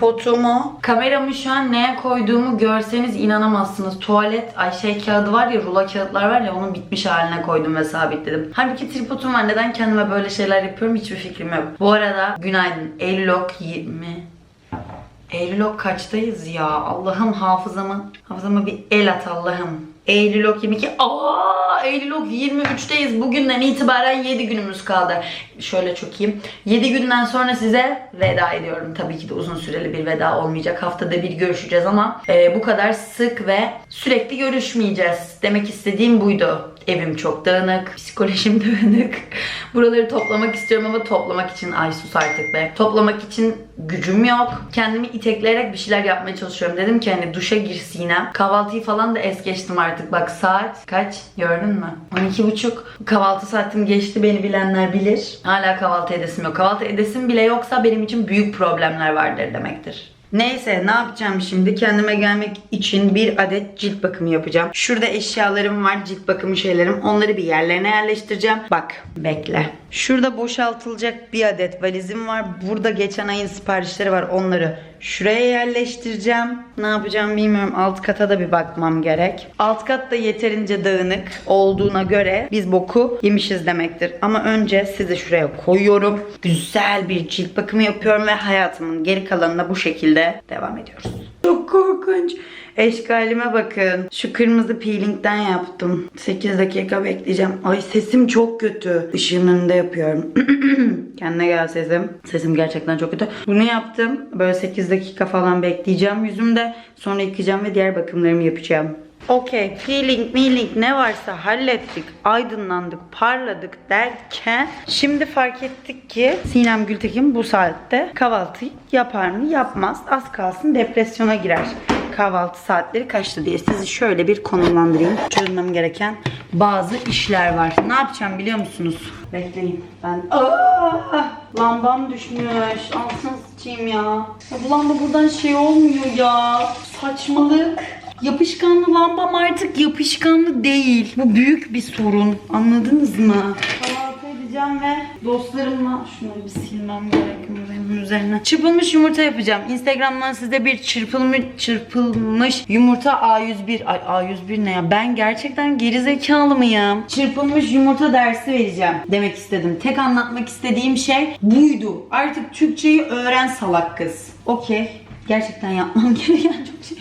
tripodumu. Kameramı şu an neye koyduğumu görseniz inanamazsınız. Tuvalet, ay şey kağıdı var ya, rulo kağıtlar var ya onun bitmiş haline koydum ve sabitledim. Halbuki tripodum var. Neden kendime böyle şeyler yapıyorum hiçbir fikrim yok. Bu arada günaydın. Eylül ok 20. Eylül ok kaçtayız ya? Allah'ım hafızamı, hafızama bir el at Allah'ım. Eylül ok 22. Aa, Eylül ok 23'teyiz. Bugünden itibaren 7 günümüz kaldı. Şöyle çok iyiyim. 7 günden sonra size veda ediyorum. Tabii ki de uzun süreli bir veda olmayacak. Haftada bir görüşeceğiz ama e, bu kadar sık ve sürekli görüşmeyeceğiz. Demek istediğim buydu. Evim çok dağınık, psikolojim dağınık. Buraları toplamak istiyorum ama toplamak için ay sus artık be. Toplamak için gücüm yok. Kendimi itekleyerek bir şeyler yapmaya çalışıyorum. Dedim ki hani duşa gir Sinem. Kahvaltıyı falan da es geçtim artık. Bak saat kaç gördün mü? 12.30. Kahvaltı saatim geçti beni bilenler bilir. Hala kahvaltı edesim yok. Kahvaltı edesim bile yoksa benim için büyük problemler vardır demektir. Neyse ne yapacağım şimdi? Kendime gelmek için bir adet cilt bakımı yapacağım. Şurada eşyalarım var, cilt bakımı şeylerim. Onları bir yerlerine yerleştireceğim. Bak, bekle. Şurada boşaltılacak bir adet valizim var. Burada geçen ayın siparişleri var. Onları şuraya yerleştireceğim. Ne yapacağım bilmiyorum. Alt kata da bir bakmam gerek. Alt kat da yeterince dağınık olduğuna göre biz boku yemişiz demektir. Ama önce sizi şuraya koyuyorum. Güzel bir cilt bakımı yapıyorum ve hayatımın geri kalanına bu şekilde devam ediyoruz. Çok korkunç. Eşkalime bakın. Şu kırmızı peelingden yaptım. 8 dakika bekleyeceğim. Ay sesim çok kötü. Işığın önünde yapıyorum. Kendine gel sesim. Sesim gerçekten çok kötü. Bunu yaptım. Böyle 8 dakika falan bekleyeceğim yüzümde. Sonra yıkayacağım ve diğer bakımlarımı yapacağım. Okey. Peeling, meeling ne varsa hallettik. Aydınlandık, parladık derken şimdi fark ettik ki Sinem Gültekin bu saatte kahvaltı yapar mı? Yapmaz. Az kalsın depresyona girer kahvaltı saatleri kaçtı diye sizi şöyle bir konumlandırayım. Çözmem gereken bazı işler var. Ne yapacağım biliyor musunuz? Bekleyin. Ben Aa, lambam düşmüş. Altına sıçayım ya. ya. Bu lamba buradan şey olmuyor ya. Saçmalık. Yapışkanlı lambam artık yapışkanlı değil. Bu büyük bir sorun. Anladınız mı? Kahvaltı edeceğim ve dostlarımla şunu bir silmem gerekiyor benim üzerine. Çırpılmış yumurta yapacağım. Instagram'dan size bir çırpılmış çırpılmış yumurta A101 ay A101 ne ya? Ben gerçekten gerizekalı mıyım? Çırpılmış yumurta dersi vereceğim demek istedim. Tek anlatmak istediğim şey buydu. Artık Türkçeyi öğren salak kız. Okey. Gerçekten yapmam gereken çok şey.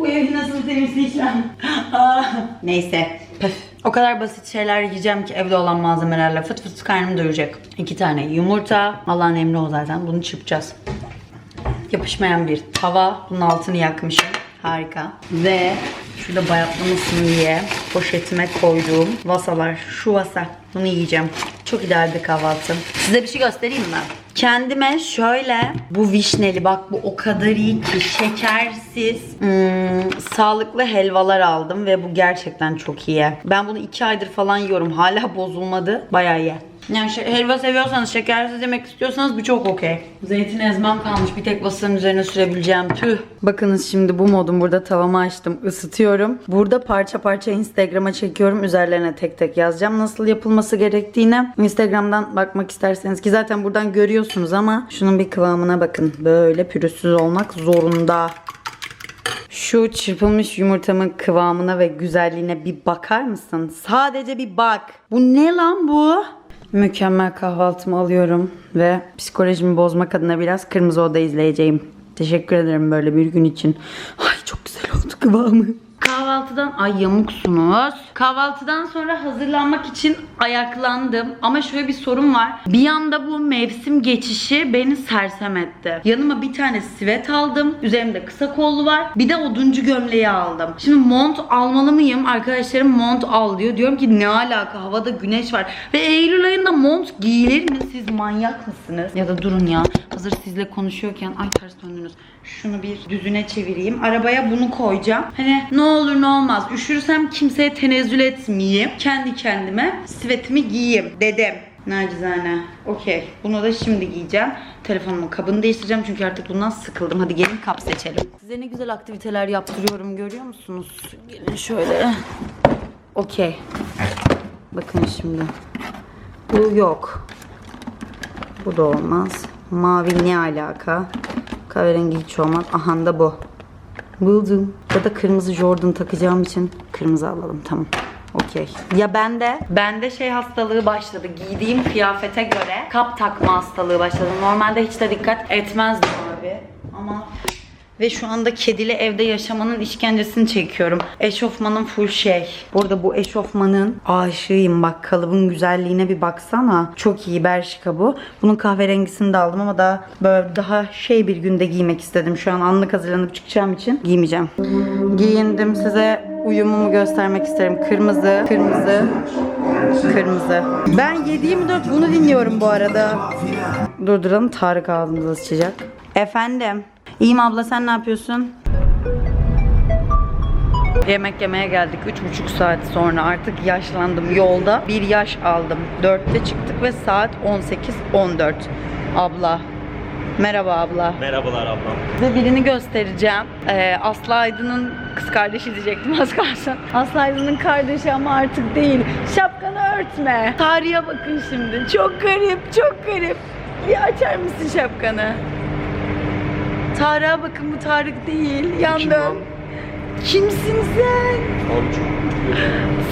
Bu evi nasıl temizleyeceğim? Aa, Neyse. Püf. O kadar basit şeyler yiyeceğim ki evde olan malzemelerle fıt fıt karnım doyuracak. İki tane yumurta. Allah'ın emri o zaten. Bunu çırpacağız. Yapışmayan bir tava. Bunun altını yakmışım. Harika. Ve şurada bayatlamasın diye poşetime koyduğum vasalar. Şu vasa. Bunu yiyeceğim. Çok ideal bir kahvaltı. Size bir şey göstereyim mi? Kendime şöyle bu vişneli bak bu o kadar iyi ki şekersiz hmm, sağlıklı helvalar aldım ve bu gerçekten çok iyi. Ben bunu iki aydır falan yiyorum. Hala bozulmadı. Bayağı iyi. Yani helva seviyorsanız, şekersiz yemek istiyorsanız bu çok okey. Zeytin ezmem kalmış. Bir tek vasanın üzerine sürebileceğim. Tüh. Bakınız şimdi bu modum burada tavamı açtım. ısıtıyorum. Burada parça parça Instagram'a çekiyorum. Üzerlerine tek tek yazacağım nasıl yapılması gerektiğini. Instagram'dan bakmak isterseniz ki zaten buradan görüyorsunuz ama şunun bir kıvamına bakın. Böyle pürüzsüz olmak zorunda. Şu çırpılmış yumurtamın kıvamına ve güzelliğine bir bakar mısın? Sadece bir bak. Bu ne lan bu? Mükemmel kahvaltımı alıyorum ve psikolojimi bozmak adına biraz Kırmızı Oda izleyeceğim. Teşekkür ederim böyle bir gün için. Ay çok güzel oldu kıvamı. Kahvaltıdan ay yamuksunuz. Kahvaltıdan sonra hazırlanmak için ayaklandım. Ama şöyle bir sorun var. Bir yanda bu mevsim geçişi beni sersem etti. Yanıma bir tane sivet aldım. Üzerimde kısa kollu var. Bir de oduncu gömleği aldım. Şimdi mont almalı mıyım? Arkadaşlarım mont al diyor. Diyorum ki ne alaka? Havada güneş var. Ve Eylül ayında mont giyilir mi? Siz manyak mısınız? Ya da durun ya. Hazır sizle konuşuyorken ay ters döndünüz. Şunu bir düzüne çevireyim. Arabaya bunu koyacağım. Hani ne olur ne olmaz. Üşürsem kimseye tenezzül etmeyeyim. Kendi kendime sivetimi giyeyim dedim. Nacizane. Okey. Bunu da şimdi giyeceğim. Telefonumun kabını değiştireceğim çünkü artık bundan sıkıldım. Hadi gelin kap seçelim. Size ne güzel aktiviteler yaptırıyorum görüyor musunuz? Gelin şöyle. Okey. Bakın şimdi. Bu yok. Bu da olmaz. Mavi ne alaka? Kahverengi hiç olmaz. Aha da bu. Buldum. Ya da kırmızı Jordan takacağım için kırmızı alalım tamam. Okey. Ya bende? Bende şey hastalığı başladı. Giydiğim kıyafete göre kap takma hastalığı başladı. Normalde hiç de dikkat etmezdim abi. Ama ve şu anda kedili evde yaşamanın işkencesini çekiyorum. Eşofmanın full şey. Burada bu eşofmanın aşığıyım. Bak kalıbın güzelliğine bir baksana. Çok iyi Bershka bu. Bunun kahverengisini de aldım ama daha böyle daha şey bir günde giymek istedim. Şu an anlık hazırlanıp çıkacağım için giymeyeceğim. Giyindim size uyumumu göstermek isterim. Kırmızı, kırmızı, kırmızı. Ben 7-24 bunu dinliyorum bu arada. Durduralım Tarık ağzımıza sıçacak. Efendim. İyiyim abla sen ne yapıyorsun? Yemek yemeye geldik 3,5 saat sonra artık yaşlandım yolda bir yaş aldım 4'te çıktık ve saat 18.14 abla merhaba abla Merhabalar ablam. Size birini göstereceğim. Ee, Aslı Aydın'ın kız kardeşi diyecektim az kalsın. Aslı Aydın'ın kardeşi ama artık değil. Şapkanı örtme. Tarihe bakın şimdi. Çok garip, çok garip. Bir açar mısın şapkanı? Tarık'a bakın bu Tarık değil. Yandım. Kimsin sen?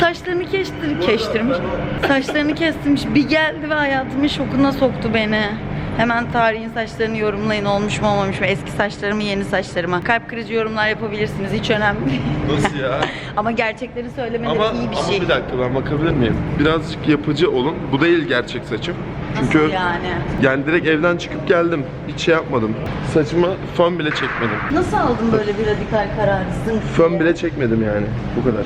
Saçlarını kestir, kestirmiş. Saçlarını kestirmiş. Bir geldi ve hayatımın şokuna soktu beni. Hemen tarihin saçlarını yorumlayın olmuş mu olmamış mı? Eski saçlarımı yeni saçlarıma. Kalp kırıcı yorumlar yapabilirsiniz. Hiç önemli değil. Nasıl ya? Ama gerçekleri söylemeleri ama, iyi bir ama şey. bir dakika ben bakabilir miyim? Birazcık yapıcı olun. Bu değil gerçek saçım. Çünkü Nasıl yani? yani direkt evden çıkıp geldim. Hiç şey yapmadım. Saçıma fön bile çekmedim. Nasıl aldın böyle bir radikal kararı? Fön bile çekmedim yani. Bu kadar.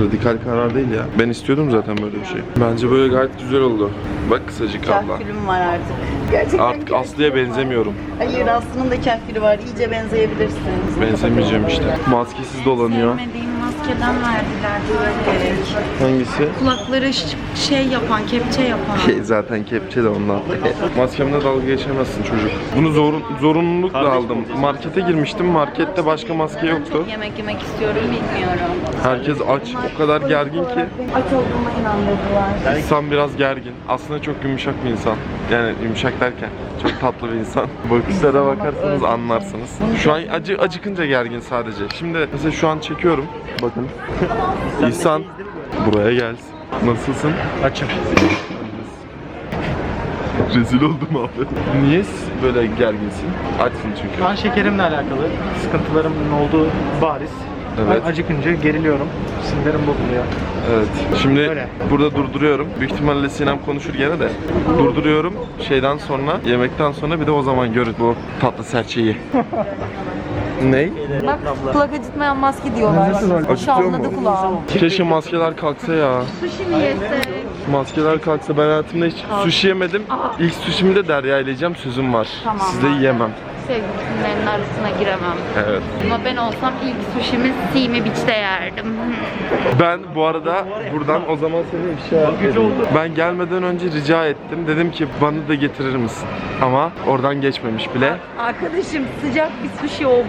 Radikal karar değil ya. Ben istiyordum zaten böyle bir şey. Bence böyle gayet güzel oldu. Bak kısacık abla. Kahkülüm var artık. Gerçekten Artık kahkülüm Aslı'ya var. benzemiyorum. Hayır Aslı'nın da kahkülü var. İyice benzeyebilirsiniz. Benzemeyeceğim işte. Maskesiz dolanıyor. Sevmediğim maskeden verdiler böyle. Hangisi? Kulakları ş- şey yapan, kepçe yapan. Şey, zaten kepçe de ondan. Maskemle dalga geçemezsin çocuk. Bunu zorun, zorunlulukla aldım. Markete girmiştim. Markette başka maske yoktu. Çok yemek yemek istiyorum bilmiyorum. Herkes aç. O kadar gergin ki. Aç olduğuma inandırdılar. İnsan biraz gergin. Aslında çok yumuşak bir insan. Yani yumuşak derken çok tatlı bir insan. Bakışlara bakarsanız anlarsınız. Şu an acı acıkınca gergin sadece. Şimdi mesela şu an çekiyorum. Bakın. İhsan buraya gelsin. Nasılsın? Açım. Rezil oldum abi. Niye böyle gerginsin? Açsın çünkü. Kan şekerimle alakalı sıkıntılarımın olduğu bariz. Evet. Ben acıkınca geriliyorum. Sinirlerim bozuluyor. Evet. Şimdi Öyle. burada durduruyorum. Büyük ihtimalle Sinem konuşur gene de. Durduruyorum. Şeyden sonra, yemekten sonra bir de o zaman görür bu tatlı serçeyi. Ney? Bak kulak acıtmayan maske diyorlar. Acıtıyor Şavladı mu? kulağım. Keşke maskeler kalksa ya. Sushi mi yesek? Maskeler kalksa ben hayatımda hiç sushi yemedim. İlk sushimi de Derya ile yiyeceğim sözüm var. Tamam, Sizde var. yiyemem. Sevgililerin arasına giremem. Evet. Ama ben olsam ilk sushimi Simi Beach'te yerdim. Ben bu arada buradan o zaman seni ifşa edeyim. Ben gelmeden önce rica ettim. Dedim ki bana da getirir misin? Ama oradan geçmemiş bile. Arkadaşım sıcak bir sushi o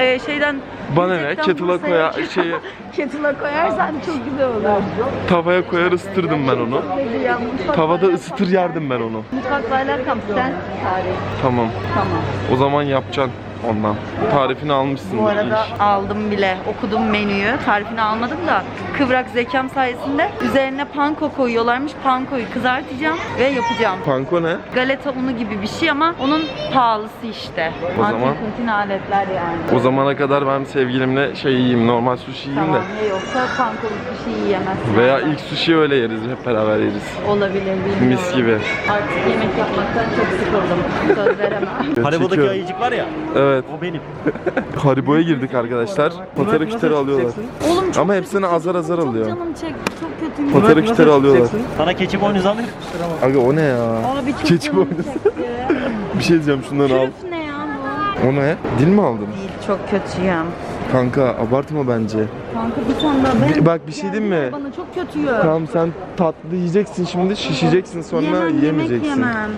e, şeyden Bana ne? Kettle'a koyar, şeyi Kettle'a koyarsan çok güzel olur. tavaya koyar ısıtırdım ben onu. Peki ya, mutfakla Tavada ısıtır yerdim ben onu. Mutfakla alakam sen tarif. Tamam. Tamam. O zaman yapacaksın ondan. Tarifini almışsın. Bu arada aldım bile. Okudum menüyü. Tarifini almadım da kıvrak zekam sayesinde üzerine panko koyuyorlarmış. Pankoyu kızartacağım ve yapacağım. Panko ne? Galeta unu gibi bir şey ama onun pahalısı işte. O zaman- Antikontin aletler yani. O zamana kadar ben sevgilimle şey yiyeyim, normal sushi yiyeyim Tamam de. ne yoksa pankolu bir şey yiyemezsin. Veya ilk sushi öyle yeriz, hep beraber yeriz. Olabilir bilmiyorum. Mis gibi. Artık yemek yapmaktan çok sıkıldım. Söz veremem. Haribo'daki ayıcık var ya, Evet. O benim. Haribo'ya girdik arkadaşlar. Patara küteri alıyorlar. Oğlum çok Ama hepsini azar azar çok alıyor. canım çekti. Çok kötüyüm. Patara küteri alıyorlar. Sana keçi boynuz alayım. Aga o ne ya? Abi çok Keçi canım boynuzu. çekti. Bir şey diyeceğim şundan al. Trüf ne ya bu? O ne? Dil mi aldın? Değil çok kötüyüm. Kanka abartma bence. Kanka bir tane daha ben... Bir- bak bir şey diyeyim mi? Bana çok kötüyüm. Tamam sen tatlı yiyeceksin şimdi şişeceksin sonra Yemem, yemek yiyemeyeceksin. yemem.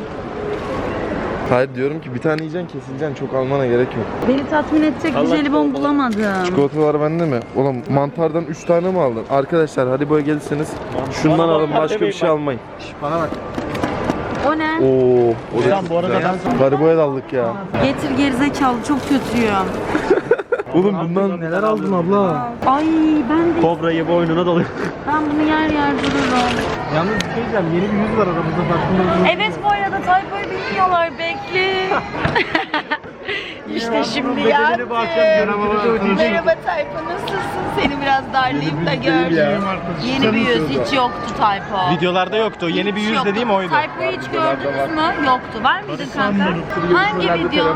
Hayır diyorum ki bir tane yiyeceksin kesileceksin çok almana gerek yok. Beni tatmin edecek bir jelibon bulamadım. Çikolatalar bende mi? Oğlum mantardan 3 tane mi aldın? Arkadaşlar Haribo'ya gelirseniz şundan alın başka bir şey almayın. Şş, bana bak. O ne? Oo, o da bu arada ben Kariboya daldık ya. Getir gerizekalı çok kötüyüm. Oğlum bundan neler aldın abla? Ay ben de Kobrayı boynuna doluyor. ben bunu yer yer dururum. Yalnız bir şey diyeceğim, yeni bir yüz var aramızda farkında mısın? Evet bu arada Tayfa'yı bilmiyorlar bekle. işte şimdi ödeyecek. Merhaba Tayfa nasılsın? Seni biraz darlayayım da gör. Yeni bir yüz hiç yoktu Tayfa. Videolarda yoktu. Yeni bir yüz dediğim oydu. Tayfa'yı hiç gördünüz mü? Yoktu. Var mıydı kanka? Hangi video? Ha,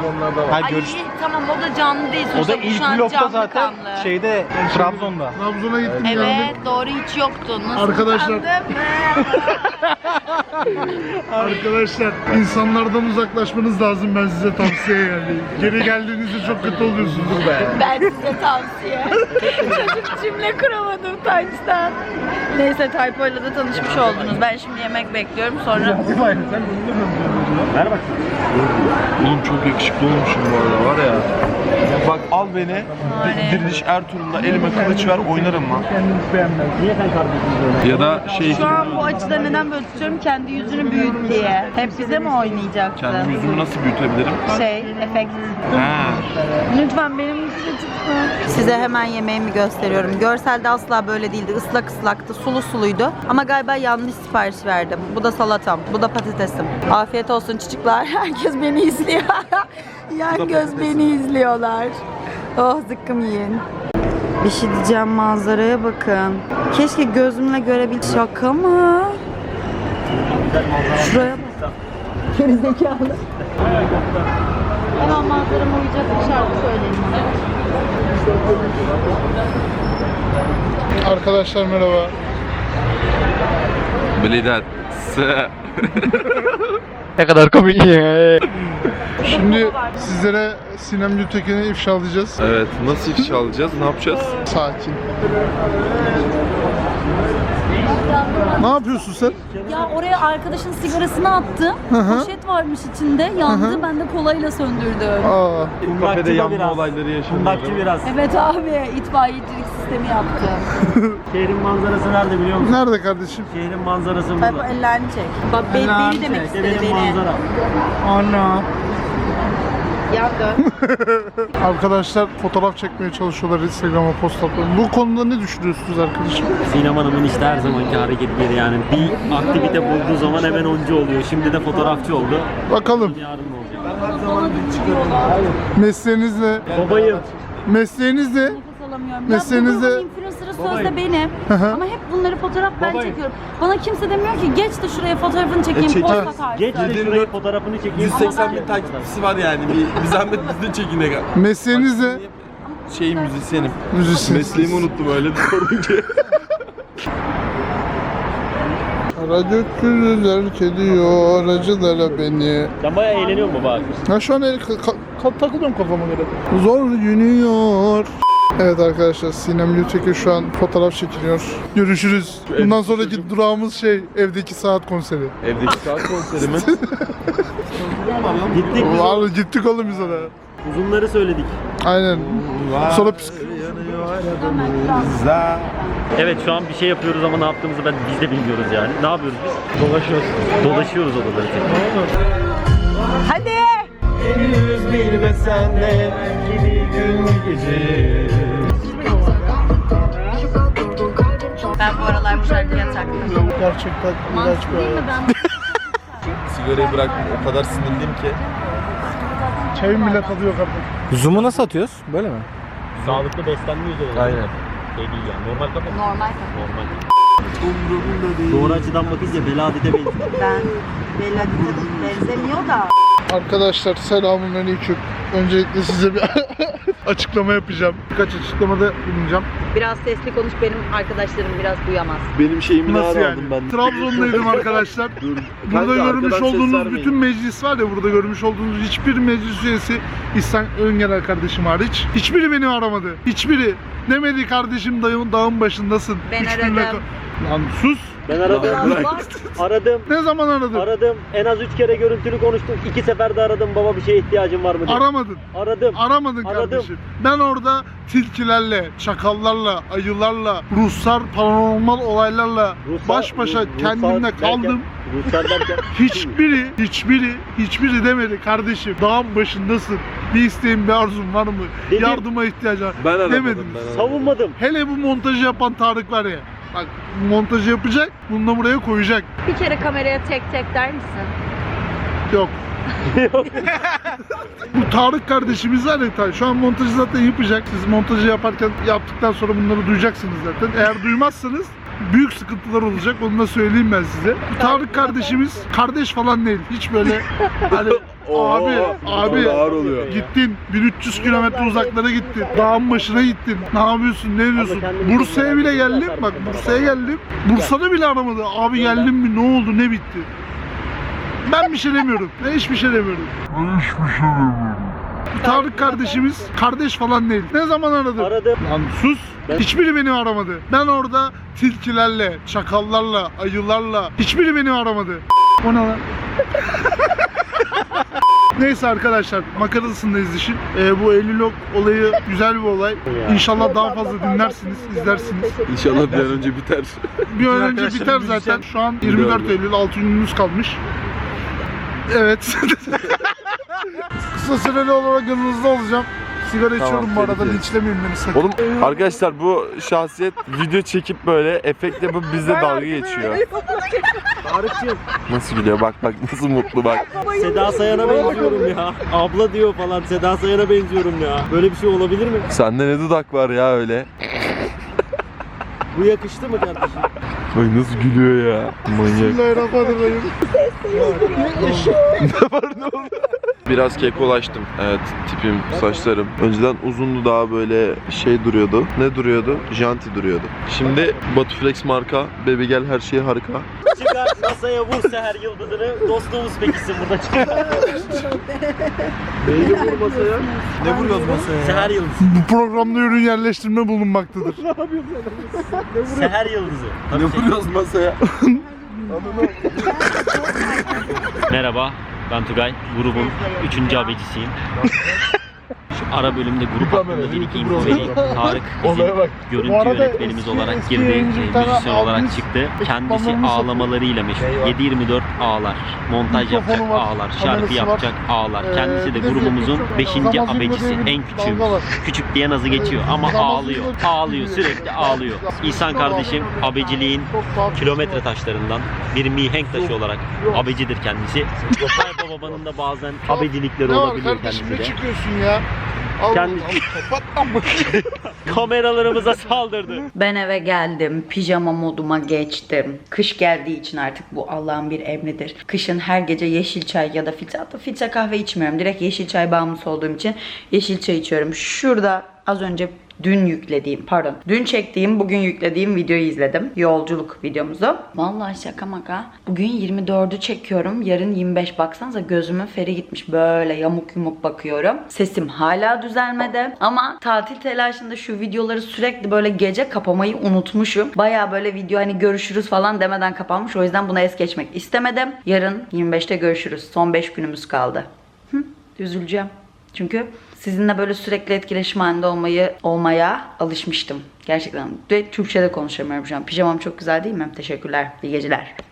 Ay görüş- tamam o da canlı değil. O da ilk vlogda zaten kanlı. şeyde Trabzon'da. Trabzon'a gittim Evet doğru hiç yoktu. Nasıl Arkadaşlar-? Arkadaşlar insanlardan uzaklaşmanız lazım ben size tavsiye yani. Geri geldiğinizde çok kötü oluyorsunuz be. Ben size tavsiye. Çocuk cümle kuramadım taçtan. Neyse Taypo'yla da tanışmış oldunuz. Ben şimdi yemek bekliyorum sonra. Ver bak. Oğlum çok yakışıklı olmuşum bu arada var ya. Bak al beni. Aynen. Diriliş Ertuğrul'da elime kılıç ver oynarım lan. Ya da şey Şu an bu açıda neden böyle tutuyorum? Kendi yüzünü büyüt diye. Hep bize mi oynayacaktı? kendim yüzümü nasıl büyütebilirim? Şey, efekt. Ha. Lütfen benim. Size hemen yemeğimi gösteriyorum. Görselde asla böyle değildi. Islak ıslaktı, sulu suluydu. Ama galiba yanlış sipariş verdim. Bu da salatam, bu da patatesim. Afiyet olsun çocuklar. Herkes beni izliyor. Yan göz beni izliyorlar. Oh zıkkım yiyin. Bir şey diyeceğim manzaraya bakın. Keşke gözümle görebil. Şaka mı? Şuraya bak. Gerizekalı. Hemen manzarama uyacak bir şarkı söyleyin bana. Arkadaşlar merhaba. Blidat. Ne kadar komik ya. Şimdi sizlere Sinem Gültekin'i ifşalayacağız. evet nasıl ifşa alacağız? Ne yapacağız? Sakin. Ne yapıyorsun sen? Ya oraya arkadaşın sigarasını attım. hı. Poşet varmış içinde. Yandı. Ben de kolayla söndürdüm. Aa, Kafede yanma biraz. olayları yaşanıyor. Kundakçı biraz. Evet abi. itfaiyecilik sistemi yaptım. Şehrin manzarası nerede biliyor musun? nerede kardeşim? Şehrin manzarası burada. ellerini çek. Bak beni, beni demek istedi beni. manzara. Ana. Yan dön. Arkadaşlar fotoğraf çekmeye çalışıyorlar Instagram'a post atıyorlar. Bu konuda ne düşünüyorsunuz arkadaşım? Sinem Hanım'ın işte her zamanki hareketleri yani bir aktivite bulduğu zaman hemen oncu oluyor. Şimdi de fotoğrafçı oldu. Bakalım Yarın ne olacak? mesleğiniz ne? Babayım. Mesleğiniz ne? Nefes alamıyorum. Sözde benim. Ama hep bunları fotoğraf ben çekiyorum. Bana kimse demiyor ki geç de şuraya fotoğrafını çekeyim, çek- post atarsın. Geç de şuraya fotoğrafını çekeyim. 180 bin takipçisi var yani. Bir, bir zahmet biz de çekin de. Mesleğiniz ne? Şey müzisyenim. Müzisyen. Mesleğimi unuttum öyle de sorunca. Kara gökyüzü ediyor aracılara beni. Sen bayağı eğleniyor mu bak? Ya şu an el, ka- ka- takılıyorum kafama göre. Zor günüyor. Evet arkadaşlar Sinem Gültekin şu an fotoğraf çekiliyor. Görüşürüz. Bundan sonraki durağımız şey evdeki saat konseri. Evdeki saat konseri mi? Gittik biz Vallahi gittik oğlum biz oraya. uzunları söyledik. Aynen. Sonra psik... Evet şu an bir şey yapıyoruz ama ne yaptığımızı ben biz de bilmiyoruz yani. Ne yapıyoruz biz? Dolaşıyoruz. Dolaşıyoruz odaları tek. Hadi. Henüz bilmesen de gibi gün gece. Ben bu aralar bu şarkıya taktım. Gerçekten ilaç bir hayat. Sigarayı bıraktım o kadar sinirliyim ki. Çayın bile tadı yok artık. Zoom'u nasıl atıyoruz? Böyle mi? Sağlıklı beslenmiyoruz o zaman. Aynen. Şey değil yani. Normal kafa. Normal. Normal. Doğru açıdan bakınca Beladet'e benziyor. Ben Bella Hadid'e benzemiyor da. Arkadaşlar selamun aleyküm. Öncelikle size bir açıklama yapacağım. Birkaç açıklamada bulunacağım. Biraz sesli konuş benim arkadaşlarım biraz duyamaz. Benim şeyimi Nasıl ara yani? aldım ben? Trabzon'daydım arkadaşlar. Burada Kanka, görmüş olduğunuz bütün meclis var ya burada görmüş olduğunuz hiçbir meclis üyesi İhsan Öngel kardeşim hariç. Hiçbiri beni aramadı. Hiçbiri. Demedi kardeşim dayım, dağın başındasın. Ben Üç aradım. Lan sus. Ben aradım. aradım. Ne zaman aradın? Aradım. En az 3 kere görüntülü konuştuk. İki sefer de aradım. Baba bir şeye ihtiyacın var mı diye. Aramadın. Aradım. Aramadın Aradım. kardeşim. Ben orada tilkilerle, çakallarla, ayılarla, Ruslar paranormal olaylarla Ruslar- baş başa Rus- Ruslar kendimle derken- kaldım. Ruslar derken. Hiçbiri, hiçbiri, hiçbiri demedi kardeşim. Dağın başındasın. Bir isteğin, bir arzun var mı? Dedim. Yardıma ihtiyacın var. Ben aramadım. Demedim. Ben aramadım. Savunmadım. Hele bu montajı yapan Tarık var ya. Bak montajı yapacak, bunu da buraya koyacak. Bir kere kameraya tek tek der misin? Yok. Bu Tarık kardeşimiz var ya şu an montajı zaten yapacak. Siz montajı yaparken yaptıktan sonra bunları duyacaksınız zaten. Eğer duymazsanız büyük sıkıntılar olacak. Onu da söyleyeyim ben size. Bu Tarık kardeşimiz kardeş falan değil. Hiç böyle hani abi abi ağır oluyor. gittin 1300 kilometre uzaklara gittin. Dağın başına gittin. Ne yapıyorsun? Ne diyorsun? kendimi Bursa'ya bile geldim. Bak Bursa'ya geldim. Bursa'da bile aramadı. Abi geldim mi? Ne oldu? Ne bitti? Ben bir şey demiyorum. Ben hiçbir şey demiyorum. Ben hiçbir şey demiyorum. Tarık kardeşimiz kardeş falan değil. Ne zaman aradı? Aradım. Lan sus. Ben- Hiçbiri beni aramadı. Ben orada tilkilerle, çakallarla, ayılarla hiçbiri beni aramadı. O ne lan? Neyse arkadaşlar makarasındayız işin. Ee, bu Eylül Ok olayı güzel bir olay. İnşallah daha fazla dinlersiniz, izlersiniz. İnşallah bir an önce biter. Bir an önce biter zaten. Şu an 24 Eylül 6 günümüz kalmış. Evet. Kısa süreli olarak yanınızda olacağım. Sigara içiyorum bu arada tehlikeli. linçlemeyin beni sakın. Oğlum arkadaşlar bu şahsiyet video çekip böyle efekt yapıp bizle dalga geçiyor. Tarık'cığım. Nasıl gülüyor bak bak nasıl mutlu bak. Seda Sayan'a benziyorum ya. Abla diyor falan. Seda Sayan'a benziyorum ya. Böyle bir şey olabilir mi? Sende ne dudak var ya öyle. Bu yakıştı mı kardeşim? Ay nasıl gülüyor ya. Manyak. Bismillahirrahmanirrahim. ne var ne oldu? Biraz kekolaştım. Evet tipim, saçlarım. Önceden uzundu daha böyle şey duruyordu. Ne duruyordu? Janti duruyordu. Şimdi Batuflex marka. Baby gel her şey harika. Çıkar masaya vur seher yıldızını. Dostluğumuz pekişsin burada çıkar. Neyi vur masaya? Ne vuruyoruz masaya? Seher yıldızı. Bu programda ürün yerleştirme bulunmaktadır. Seher yıldızı. Ne vuruyoruz masaya? Merhaba, ben Tugay. Grubun 3. abecisiyim. Ara bölümde grup hakkında bir info. Tarık bizim görüntü yönetmenimiz olarak girdi. Müzisyen olarak çıktı. Kendisi ağlamalarıyla meşhur. 7-24 ağlar. Montaj yapacak ağlar. Şarkı yapacak ağlar. Kendisi de grubumuzun bir- 5. Zamazin abecisi. En küçüğümüz. Küçük diye nazı geçiyor ama ağlıyor. Ağlıyor. Sürekli ağlıyor. İhsan kardeşim abeciliğin kilometre taşlarından bir mihenk taşı olarak abecidir kendisi. Tayfa babanın da bazen abecilikleri Ne olabiliyor ne kendisi de. çıkıyorsun ya? Al, Kendi- al, kapat lan bu. Kameralarımıza saldırdı. Ben eve geldim, pijama moduma geçtim. Kış geldiği için artık bu Allah'ın bir emridir. Kışın her gece yeşil çay ya da filtre, hatta filtre kahve içmiyorum. Direkt yeşil çay bağımlısı olduğum için yeşil çay içiyorum. Şurada az önce dün yüklediğim, pardon, dün çektiğim, bugün yüklediğim videoyu izledim. Yolculuk videomuzu. Vallahi şaka maka. Bugün 24'ü çekiyorum. Yarın 25. Baksanıza gözümün feri gitmiş. Böyle yamuk yumuk bakıyorum. Sesim hala düzelmedi. Ama tatil telaşında şu videoları sürekli böyle gece kapamayı unutmuşum. Baya böyle video hani görüşürüz falan demeden kapanmış. O yüzden buna es geçmek istemedim. Yarın 25'te görüşürüz. Son 5 günümüz kaldı. Hı, üzüleceğim. Çünkü sizinle böyle sürekli etkileşim halinde olmayı olmaya alışmıştım. Gerçekten. Ve Türkçe'de konuşamıyorum şu an. Pijamam çok güzel değil mi? Teşekkürler. İyi geceler.